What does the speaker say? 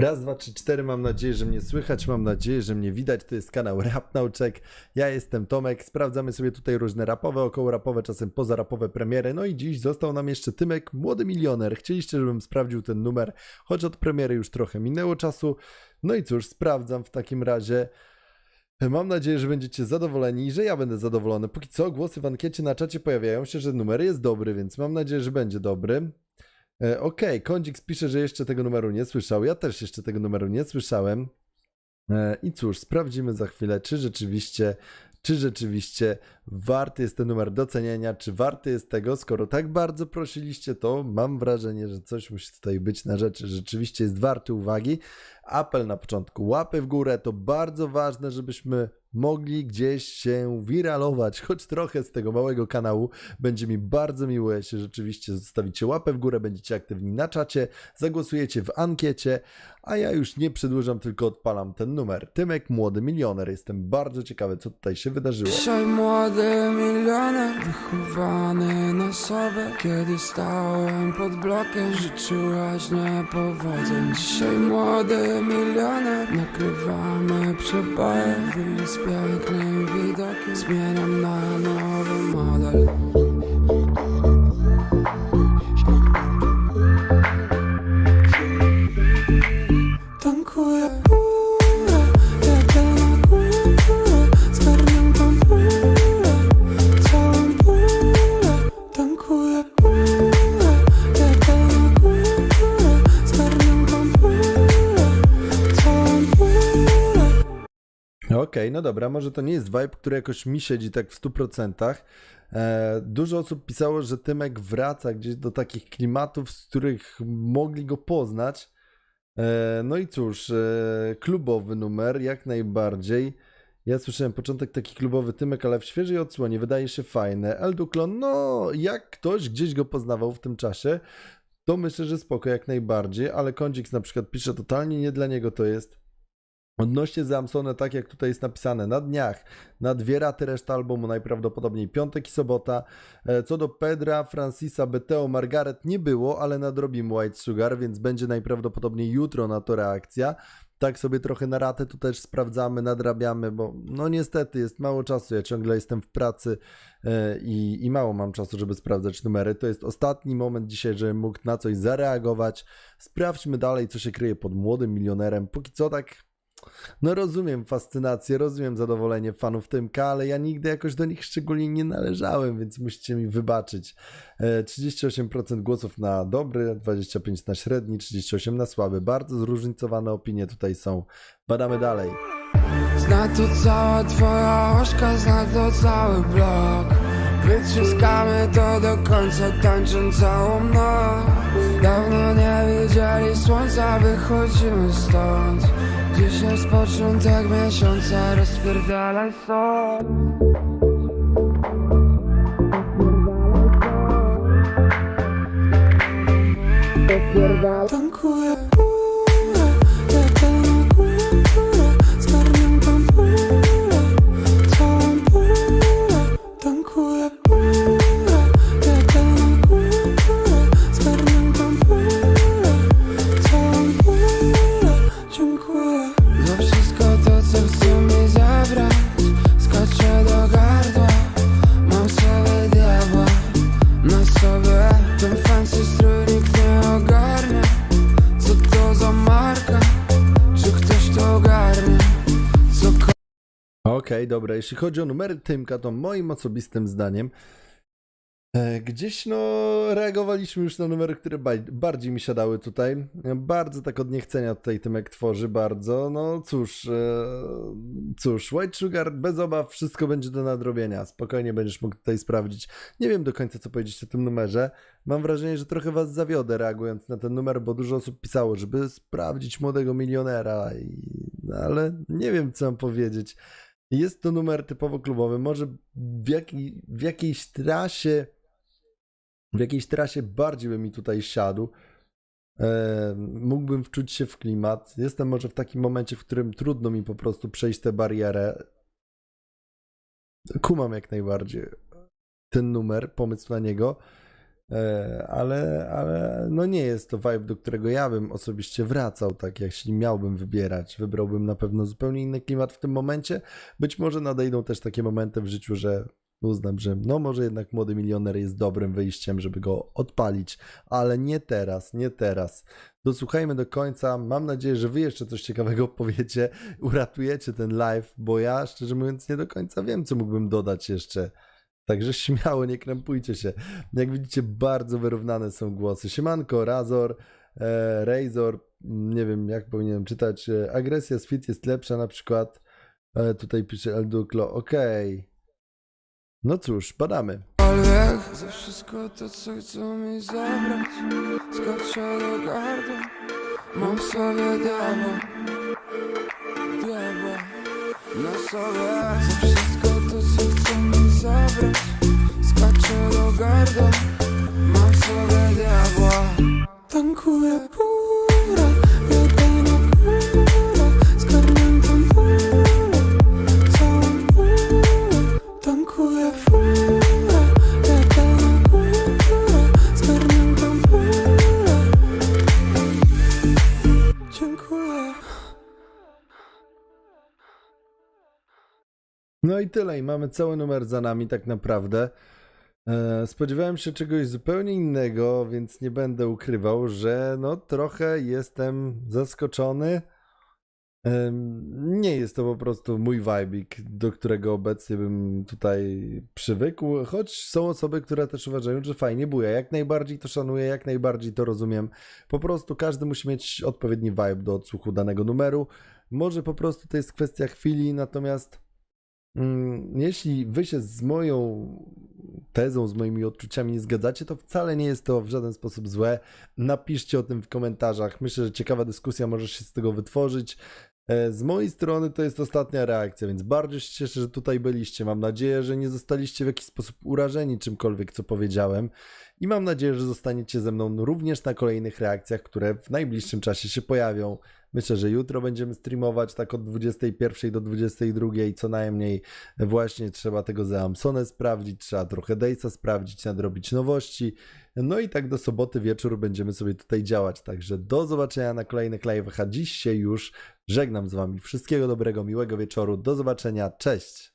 Raz, dwa, trzy, cztery. Mam nadzieję, że mnie słychać. Mam nadzieję, że mnie widać. To jest kanał Rap Nauczek. Ja jestem Tomek. Sprawdzamy sobie tutaj różne rapowe, około rapowe, czasem pozarapowe premiery. No i dziś został nam jeszcze Tymek, młody milioner. Chcieliście, żebym sprawdził ten numer, choć od premiery już trochę minęło czasu. No i cóż, sprawdzam w takim razie. Mam nadzieję, że będziecie zadowoleni i że ja będę zadowolony. Póki co głosy w ankiecie na czacie pojawiają się, że numer jest dobry, więc mam nadzieję, że będzie dobry. E, Okej, Kądzik pisze, że jeszcze tego numeru nie słyszał. Ja też jeszcze tego numeru nie słyszałem. E, I cóż, sprawdzimy za chwilę, czy rzeczywiście, czy rzeczywiście warty jest ten numer docenienia, czy warty jest tego, skoro tak bardzo prosiliście, to mam wrażenie, że coś musi tutaj być na rzeczy. Rzeczywiście jest warty uwagi. Apel na początku, łapy w górę, to bardzo ważne, żebyśmy mogli gdzieś się wiralować, choć trochę z tego małego kanału. Będzie mi bardzo miło, jeśli rzeczywiście zostawicie łapę w górę, będziecie aktywni na czacie, zagłosujecie w ankiecie, a ja już nie przedłużam, tylko odpalam ten numer. Tymek, młody milioner. Jestem bardzo ciekawy, co tutaj się wydarzyło. Dzisiaj młody milioner Wychowany na sobie Kiedy stałem pod blokiem Życzyłaś niepowodzeń Dzisiaj młody milioner Nagrywamy przeboje pięknym widokiem. Zmieniam na nowy model Okej, no dobra, może to nie jest vibe, który jakoś mi siedzi tak w 100%. E, dużo osób pisało, że Tymek wraca gdzieś do takich klimatów, z których mogli go poznać. E, no i cóż, e, klubowy numer, jak najbardziej. Ja słyszałem początek taki klubowy Tymek, ale w świeżej odsłonie wydaje się fajne. Elduklon, no jak ktoś gdzieś go poznawał w tym czasie, to myślę, że spoko jak najbardziej, ale Kądzik na przykład pisze totalnie nie dla niego to jest. Odnośnie Zamsona, tak jak tutaj jest napisane, na dniach, na dwie raty reszta albumu, najprawdopodobniej piątek i sobota. E, Co do Pedra, Francisa, Beteo, Margaret nie było, ale nadrobimy White Sugar, więc będzie najprawdopodobniej jutro na to reakcja. Tak sobie trochę na ratę tu też sprawdzamy, nadrabiamy, bo no niestety jest mało czasu, ja ciągle jestem w pracy e, i, i mało mam czasu, żeby sprawdzać numery. To jest ostatni moment dzisiaj, żebym mógł na coś zareagować. Sprawdźmy dalej, co się kryje pod młodym milionerem. Póki co tak no rozumiem fascynację, rozumiem zadowolenie fanów Tymka, ale ja nigdy jakoś do nich szczególnie nie należałem, więc musicie mi wybaczyć. E, 38% głosów na dobry, 25% na średni, 38% na słaby. Bardzo zróżnicowane opinie tutaj są. Badamy dalej. Zna to cała twoja oszka, zna to cały blok Wytrzyskamy to do końca, tańcząc całą noc Dawno nie widzieli słońca, wychodzimy stąd Jest początek miesiąca, rozpierdalaj stąd Tankuję Okej, dobra. Jeśli chodzi o numery Tymka, to moim osobistym zdaniem e, gdzieś no reagowaliśmy już na numery, które bardziej mi siadały tutaj. Bardzo tak od niechcenia tutaj Tymek tworzy, bardzo. No cóż, e, cóż, White Sugar bez obaw wszystko będzie do nadrobienia. Spokojnie będziesz mógł tutaj sprawdzić. Nie wiem do końca co powiedzieć o tym numerze. Mam wrażenie, że trochę was zawiodę reagując na ten numer, bo dużo osób pisało, żeby sprawdzić młodego milionera, i... no, ale nie wiem co mam powiedzieć. Jest to numer typowo klubowy. Może w, jakiej, w jakiejś trasie, w jakiejś trasie bardziej by mi tutaj siadł. E, mógłbym wczuć się w klimat. Jestem może w takim momencie, w którym trudno mi po prostu przejść tę barierę. Kumam jak najbardziej ten numer, pomysł na niego. E, ale, ale no nie jest to vibe, do którego ja bym osobiście wracał, tak jeśli miałbym wybierać. Wybrałbym na pewno zupełnie inny klimat w tym momencie. Być może nadejdą też takie momenty w życiu, że uznam, że no może jednak młody milioner jest dobrym wyjściem, żeby go odpalić, ale nie teraz, nie teraz. Dosłuchajmy do końca. Mam nadzieję, że wy jeszcze coś ciekawego powiecie, uratujecie ten live, bo ja szczerze mówiąc nie do końca wiem, co mógłbym dodać jeszcze. Także śmiało, nie krępujcie się. Jak widzicie, bardzo wyrównane są głosy. Siemanko, Razor, e, Razor, nie wiem jak powinienem czytać. E, agresja z Fit jest lepsza na przykład. E, tutaj pisze Elduklo, okej. No cóż, badamy. Za wszystko to co chcą mi zabrać Skaczę do gardła Mam w sobie diabła Diabła Na sobie Za wszystko chcą mi zabrać Skaczę do gardła Mam w sobie diabła Tankuję pura No i tyle, i mamy cały numer za nami tak naprawdę. E, Spodziewałem się czegoś zupełnie innego, więc nie będę ukrywał, że no trochę jestem zaskoczony. Nie jest to po prostu mój vibik, do którego obecnie bym tutaj przywykł, choć są osoby, które też uważają, że fajnie buja. Jak najbardziej to szanuję, jak najbardziej to rozumiem. Po prostu każdy musi mieć odpowiedni vibe do odsłuchu danego numeru. Może po prostu to jest kwestia chwili, natomiast Jeśli wy się z moją tezą, z moimi odczuciami nie zgadzacie, to wcale nie jest to w żaden sposób złe. Napiszcie o tym w komentarzach. Myślę, że ciekawa dyskusja może się z tego wytworzyć. E, Z mojej strony to jest ostatnia reakcja, więc bardzo się cieszę, że tutaj byliście. Mam nadzieję, że nie zostaliście w jakiś sposób urażeni czymkolwiek, co powiedziałem. I mam nadzieję, że zostaniecie ze mną również na kolejnych reakcjach, które w najbliższym czasie się pojawią. Myślę, że jutro będziemy streamować tak od 21 do 22, co najmniej. Właśnie trzeba tego Zeamsone sprawdzić, trzeba trochę Dejsa sprawdzić, nadrobić nowości. No i tak do soboty wieczór będziemy sobie tutaj działać. Także do zobaczenia na kolejnych live'ach, a dziś się już żegnam z wami. Wszystkiego dobrego, miłego wieczoru. Do zobaczenia. Cześć!